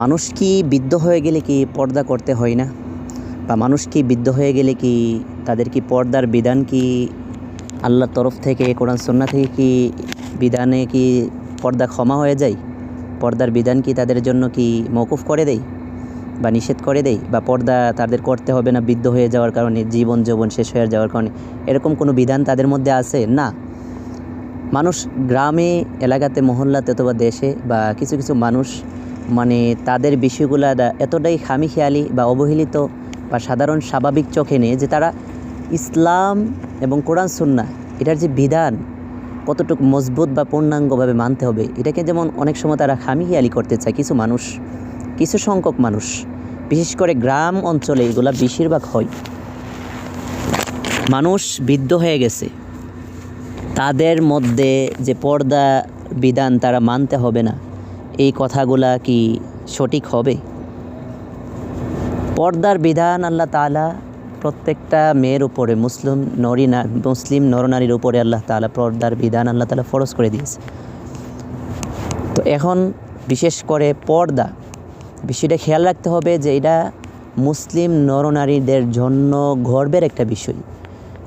মানুষ কি বৃদ্ধ হয়ে গেলে কি পর্দা করতে হয় না? বা মানুষ কি বৃদ্ধ হয়ে গেলে কি তাদের কি পর্দার বিধান কি আল্লাহর তরফ থেকে, কোরআন সন্না থেকে কি বিধানে কি পর্দা ক্ষমা হয়ে যায়? পর্দার বিধান কি তাদের জন্য কি মৌকুফ করে দেয়? বা নিষেধ করে দেয়? বা পর্দা তাদের করতে হবে না বৃদ্ধ হয়ে যাওয়ার কারণে, জীবন যৌবন শেষ হয়ে যাওয়ার কারণে? এরকম কোনো বিধান তাদের মধ্যে আছে? না। মানুষ গ্রামে, এলাকাতে, মহল্লাতে অথবা দেশে বা কিছু কিছু মানুষ মানে তাদের বিষয়গুলো এতটাই খামিখেয়ালি বা অবহেলিত বা সাধারণ স্বাভাবিক চোখে নেয় যে তারা ইসলাম এবং কোরআন সুন্না এটার যে বিধান, কতটুকু মজবুত বা পূর্ণাঙ্গভাবে মানতে হবে, এটাকে যেমন অনেক সময় তারা খামিখেয়ালি করতে চায় কিছু মানুষ, কিছু সংখ্যক মানুষ, বিশেষ করে গ্রাম অঞ্চলে এগুলা বেশিরভাগ হয়। মানুষ বৃদ্ধ হয়ে গেছে। তাদের মধ্যে যে পর্দা বিধান তারা মানতে হবে না। এই কথাগুলা কি সঠিক হবে? পর্দার বিধান আল্লাহ তাআলা প্রত্যেকটা মেয়ের উপরে, মুসলিম নরী মুসলিম নরনারীর উপরে আল্লাহ তাআলা পর্দার বিধান আল্লাহ তালা ফরজ করে দিয়েছে। তো এখন বিশেষ করে পর্দা, বিষয়টা খেয়াল রাখতে হবে যে এটা মুসলিম নরনারীদের জন্য গর্বের একটা বিষয়,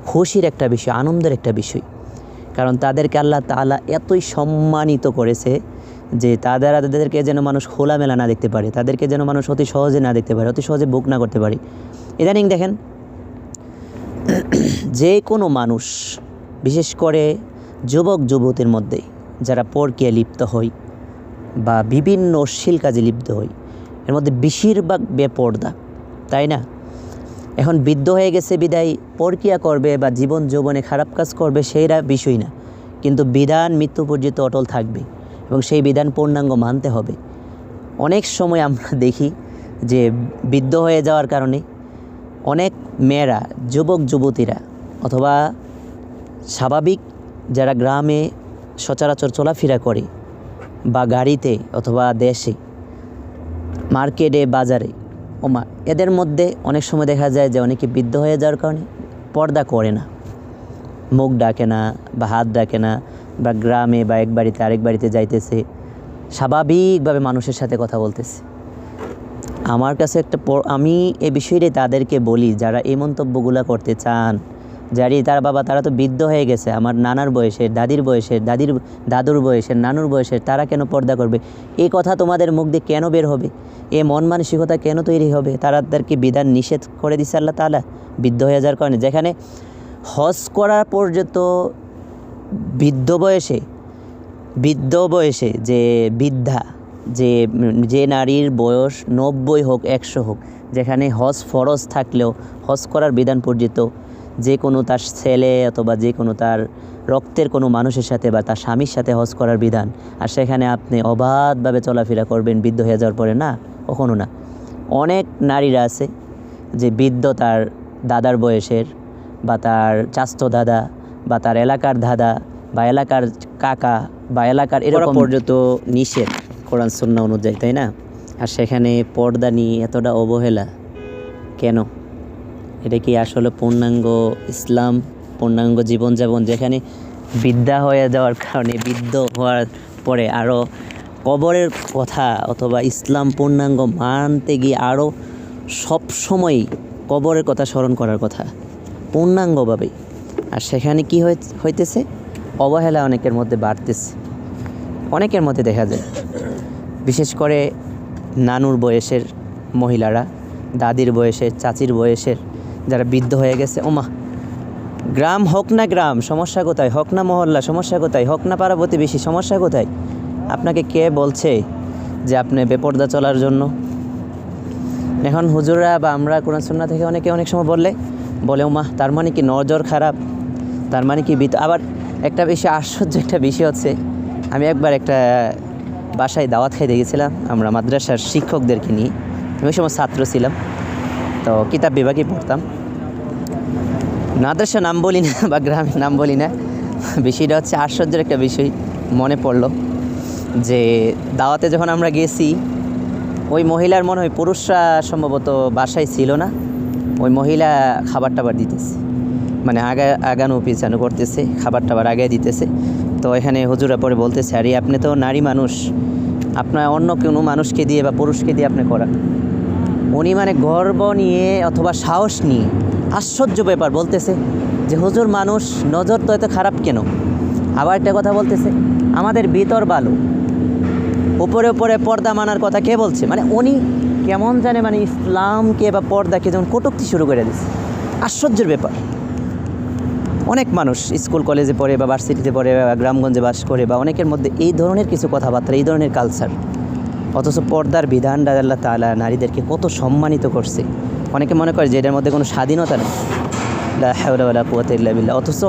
খুশির একটা বিষয়, আনন্দের একটা বিষয়। কারণ তাদেরকে আল্লাহ তালা এতই সম্মানিত করেছে যে তাদের তাদেরকে যেন মানুষ খোলামেলা না দেখতে পারে, তাদেরকে যেন মানুষ অতি সহজে না দেখতে পারে, অতি সহজে বুক না করতে পারে। ইদানিং দেখেন, যে কোনো মানুষ, বিশেষ করে যুবক যুবতীর মধ্যে, যারা পরকীয়া লিপ্ত হয় বা বিভিন্ন অশ্লীল কাজে লিপ্ত হয়, এর মধ্যে বেশিরভাগ বেপর্দা, তাই না? এখন বৃদ্ধ হয়ে গেছে, বিদায় পরকিয়া করবে বা জীবন যৌবনে খারাপ কাজ করবে, সেইরা বিষয় না। কিন্তু বিধান মৃত্যু পর্যন্ত অটল থাকবে। এবং সেই বিধান পূর্ণাঙ্গ মানতে হবে। অনেক সময় আমরা দেখি যে বৃদ্ধ হয়ে যাওয়ার কারণে অনেক মেয়েরা, যুবক, যুবতীরা অথবা স্বাভাবিক যারা গ্রামে সচরাচর চলাফেরা করে বা গাড়িতে অথবা দেশে, মার্কেটে, বাজারে, ওমা, এদের মধ্যে অনেক সময় দেখা যায় যে অনেকে বৃদ্ধ হয়ে যাওয়ার কারণে পর্দা করে না। মুখ ডাকে না বা হাত ডাকে না। বা গ্রামে বা এক বাড়িতে আরেক বাড়িতে যাইতেছে, স্বাভাবিকভাবে মানুষের সাথে কথা বলতেছে। আমার কাছে একটা আমি এই বিষয়টাই তাদেরকে বলি, যারা এই মন্তব্যগুলো করতে চান, যারি তার বাবা, তারা তো বৃদ্ধ হয়ে গেছে, আমার নানার বয়সের, দাদির বয়সের, দাদির, দাদুর বয়সের, নানুর বয়সের, তারা কেন পর্দা করবে? এই কথা তোমাদের মুখ দিয়ে কেন বের হবে? এ মন মানসিকতা কেন তৈরি হবে? তাদেরকে বিধান নিষেধ করে দিছে আল্লাহ তালা বৃদ্ধ হয়ে যাওয়ার কারণে। যেখানে হজ করা পর্যন্ত বৃদ্ধ বয়সে বৃদ্ধ বয়সে যে বৃদ্ধা, যে যে নারীর বয়স নব্বই হোক, একশো হোক, যেখানে হজ ফরজ থাকলেও হজ করার বিধান পর্যন্ত যে কোনো তার ছেলে অথবা যে কোনো তার রক্তের কোনো মানুষের সাথে বা তার স্বামীর সাথে হজ করার বিধান, আর সেখানে আপনি অবাধভাবে চলাফেরা করবেন, বৃদ্ধ হয়ে যাওয়ার পরে না, কখনো না। অনেক নারীরা আছে যে বৃদ্ধ তার দাদার বয়সের বা তার চাস্ত দাদা বা তার এলাকার দাদা বা এলাকার কাকা বা এলাকার এরকম পর্যন্ত নিষেধ কোরআন সন্না অনুযায়ী তাই না? আর সেখানে পর্দা নিয়ে এতটা অবহেলা কেন? এটা কি আসলে পূর্ণাঙ্গ ইসলাম পূর্ণাঙ্গ জীবনযাপন যেখানে বিদ্যা হয়ে যাওয়ার কারণে বৃদ্ধ হওয়ার পরে আরও কবরের কথা অথবা ইসলাম পূর্ণাঙ্গ মানতে গিয়ে আরও সবসময়ই কবরের কথা স্মরণ করার কথা পূর্ণাঙ্গভাবে। আর সেখানে কি হইতেছে? অবহেলা অনেকের মধ্যে বাড়তেছে। অনেকের মধ্যে দেখা যায়। বিশেষ করে নানুর বয়সের মহিলারা, দাদির বয়সের, চাচির বয়সের যারা বৃদ্ধ হয়ে গেছে, ওমা, গ্রাম হোক না গ্রাম, সমস্যা কোথায়? হোক না মহল্লা, সমস্যা কোথায়? হোক না পাড়া প্রতিবেশী, সমস্যা কোথায়? আপনাকে কে বলছে যে আপনি বেপর্দা চলার জন্য? এখন হুজুররা বা আমরা কোরআন সুন্না থেকে অনেকে অনেক সময় বললে, বলে, ওমা, তার মানে কি নজর খারাপ? তার মানে কি বিত আবার একটা বেশি আশ্চর্য একটা বিষয় হচ্ছে, আমি একবার একটা বাসায় দাওয়াত খাইতে গেছিলাম, আমরা মাদ্রাসার শিক্ষকদেরকে নিয়ে। আমি ওই সময় ছাত্র ছিলাম, তো কিতাব বিভাগে পড়তাম। মাদ্রাসা নাম বলি না, বা গ্রামের নাম বলি না, বিষয়টা হচ্ছে আশ্চর্যের একটা বিষয় মনে পড়ল, যে দাওয়াতে যখন আমরা গেছি, ওই মহিলার মনে হয় পুরুষরা সম্ভবত বাসায় ছিল না, ওই মহিলা খাবার টাবার দিতেছে। মানে আগা, আগানো পিছানো করতেছে খাবার টাবার আগে দিতেছে। তো এখানে হুজুরা পরে বলতেছে, আরে, আপনি তো নারী মানুষ। আপনার অন্য কোনো মানুষকে দিয়ে বা পুরুষকে দিয়ে আপনি করান। উনি মানে গর্ব নিয়ে অথবা সাহস নিয়ে আশ্চর্য ব্যাপার বলতেছে যে, হুজুর মানুষ, নজর তো এত খারাপ কেন? আবার একটা কথা বলতেছে, আমাদের ভিতর ভালো উপরে উপরে পর্দা মানার কথা কে বলছে? মানে উনি কেমন জানে মানে ইসলামকে বা পর্দাকে যেমন কটুক্তি শুরু করে দিচ্ছে আশ্চর্যের ব্যাপার। অনেক মানুষ স্কুল, কলেজে পড়ে বা ভার্সিটিতে পড়ে বা গ্রামগঞ্জে বাস করে বা অনেকের মধ্যে এই ধরনের কিছু কথাবার্তা, এই ধরনের কালচার অথচ পর্দার বিধান আল্লাহ তালা নারীদেরকে কত সম্মানিত করছে। অনেকে মনে করে যে এটার মধ্যে কোনো স্বাধীনতা নেই। অথচ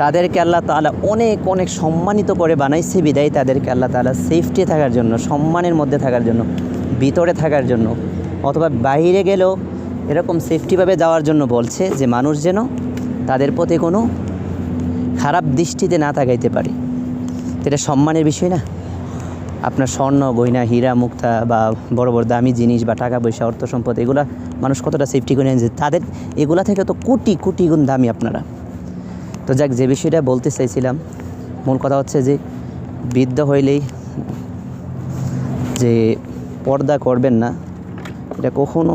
তাদেরকে আল্লাহ তালা অনেক অনেক সম্মানিত করে বানাইছে বিদায় তাদেরকে আল্লাহ তালা সেফটি থাকার জন্য, সম্মানের মধ্যে থাকার জন্য, ভিতরে থাকার জন্য। অথবা বাইরে গেলেও এরকম সেফটিভাবে যাওয়ার জন্য বলছে যে মানুষ যেন তাদের প্রতি কোনো খারাপ দৃষ্টিতে না তাকাইতে পারে। এটা সম্মানের বিষয় না। আপনার স্বর্ণ, গয়না, হীরা, মুক্তা বা বড় বড় দামি জিনিস বা টাকা পয়সা, অর্থ সম্পদ, এগুলা মানুষ কতটা সেফটি করে নিয়েছে তাদের এগুলা থেকে তো কোটি কোটি গুণ দামি আপনারা। তো যাক, যে বিষয়টা বলতে চাইছিলাম, মূল কথা হচ্ছে যে বৃদ্ধ হইলেই যে পর্দা করবেন না, এটা কখনো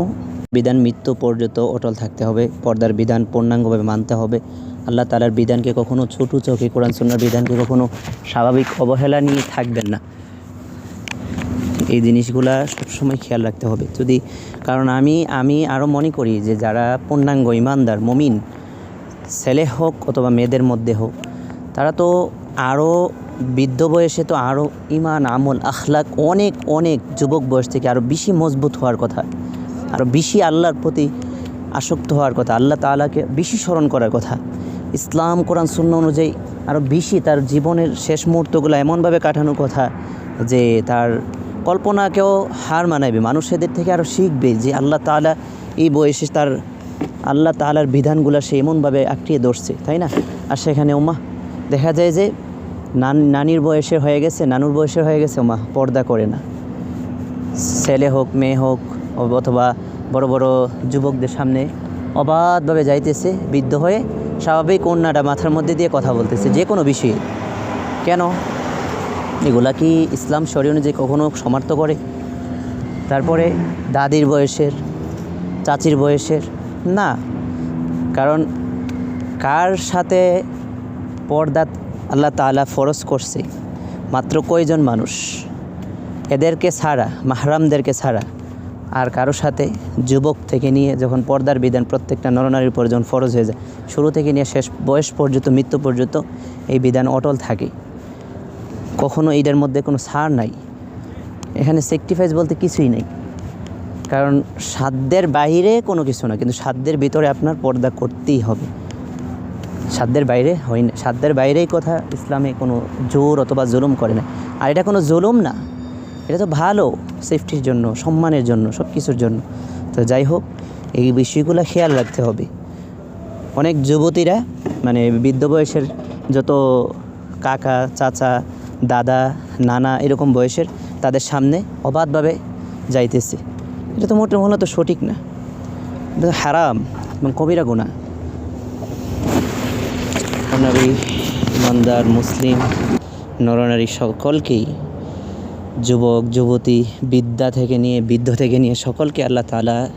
বিধান মৃত্যু পর্যন্ত অটল থাকতে হবে। পর্দার বিধান পূর্ণাঙ্গভাবে মানতে হবে। আল্লাহ তালার বিধানকে কখনো ছোটো চোখে, কোরআন সুন্নার বিধানকে কখনো স্বাভাবিক অবহেলা নিয়ে থাকবেন না। এই জিনিসগুলা সবসময় খেয়াল রাখতে হবে। যদি, কারণ আমি আমি আরও মনে করি যে যারা পূর্ণাঙ্গ, ইমানদার, মমিন, ছেলে হোক অথবা মেয়েদের মধ্যে হোক, তারা তো আরও বৃদ্ধ বয়সে তো আরও ইমান, আমল, আখলাক অনেক অনেক যুবক বয়স থেকে আরও বেশি মজবুত হওয়ার কথা। আরও বেশি আল্লাহর প্রতি আসক্ত হওয়ার কথা, আল্লাহ তাআলাকে বেশি স্মরণ করার কথা। ইসলাম, কোরআন শূন্য অনুযায়ী আরও বেশি তার জীবনের শেষ মুহূর্তগুলো এমনভাবে কাটানোর কথা যে তার কল্পনাকেও হার মানাবে। মানুষ এদের থেকে আরও শিখবে যে আল্লাহ তাআলা এই বয়সে তার আল্লাহ তাআলার বিধানগুলো সে এমনভাবে আঁকড়িয়ে ধরছে, তাই না? আর সেখানে ওমা দেখা যায় যে নান, নানির বয়সের হয়ে গেছে, নানুর বয়সের হয়ে গেছে ওমা পর্দা করে না। ছেলে হোক, মেয়ে হোক, অথবা বড় বড় যুবকদের সামনে অবাধভাবে যাইতেছে, বৃদ্ধ হয়ে স্বাভাবিক কন্যাটা মাথার মধ্যে দিয়ে কথা বলতেছে, যে কোনো বিষয়ে। কেন? এগুলা কি ইসলাম শরীয় অনুযায়ী কখনো সমার্থ করে? তারপরে দাদির বয়সের, চাচির বয়সের, না। কারণ কার সাথে পর্দা আল্লাহ তাআলা ফরজ করছে? মাত্র কয়জন মানুষ? এদেরকে ছাড়া, মাহরামদেরকে ছাড়া। আর কারও সাথে যুবক থেকে নিয়ে যখন পর্দার বিধান প্রত্যেকটা নরনারীর উপর যখন ফরজ হয়ে যায়, শুরু থেকে নিয়ে শেষ বয়স পর্যন্ত, মৃত্যু পর্যন্ত এই বিধান অটল থাকে। কখনো এইটার মধ্যে কোনো ছাড় নাই। এখানে সেক্টিফাইস বলতে কিছুই নেই। কারণ সাধ্যের বাইরে কোনো কিছু না, কিন্তু সাধ্যের ভিতরে আপনার পর্দা করতেই হবে। সাধ্যের বাইরে হয় না। সাধ্যের বাইরেই কথা ইসলামে কোনো জোর অথবা জুলুম করে না। আর এটা কোনো জুলুম না। এটা তো ভালো সেফটির জন্য, সম্মানের জন্য সব কিছুর জন্য। তো যাই হোক, এই বিষয়গুলো খেয়াল রাখতে হবে। অনেক যুবতীরা মানে বৃদ্ধ বয়সের যত কাকা, চাচা, দাদা, নানা এরকম বয়সের, তাদের সামনে অবাধভাবে যাইতেছে। এটা তো মোটে মূলত সঠিক না। এটা হারাম এবং কবিরা গুণা নারী ইমানদার, মুসলিম, নরনারী সকলকেই যুবক, যুবতী, বিদ্যা থেকে নিয়ে, বৃদ্ধ থেকে নিয়ে সকলকে আল্লাহ তালা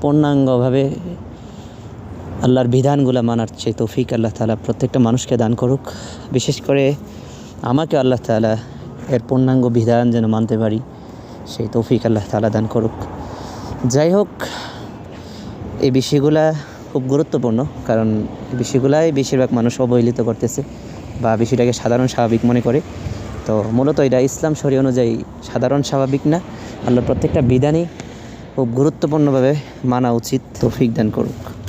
পূর্ণাঙ্গভাবে আল্লাহর বিধানগুলো মানার চেয়ে তৌফিক আল্লাহ তালা প্রত্যেকটা মানুষকে দান করুক। বিশেষ করে আমাকে আল্লাহ তালা এর পূর্ণাঙ্গ বিধান যেন মানতে পারি, সেই তৌফিক আল্লাহ তালা দান করুক। যাই হোক, এই বিষয়গুলা খুব গুরুত্বপূর্ণ, কারণ বিষয়গুলাই বেশিরভাগ মানুষ অবহেলিত করতেছে বা বিষয়টাকে সাধারণ স্বাভাবিক মনে করে। তো মূলত এটা ইসলাম শরী অনুযায়ী সাধারণ স্বাভাবিক না। আল্লাহ প্রত্যেকটা বিধানই খুব গুরুত্বপূর্ণভাবে মানা উচিত, তৌফিক দান করুক।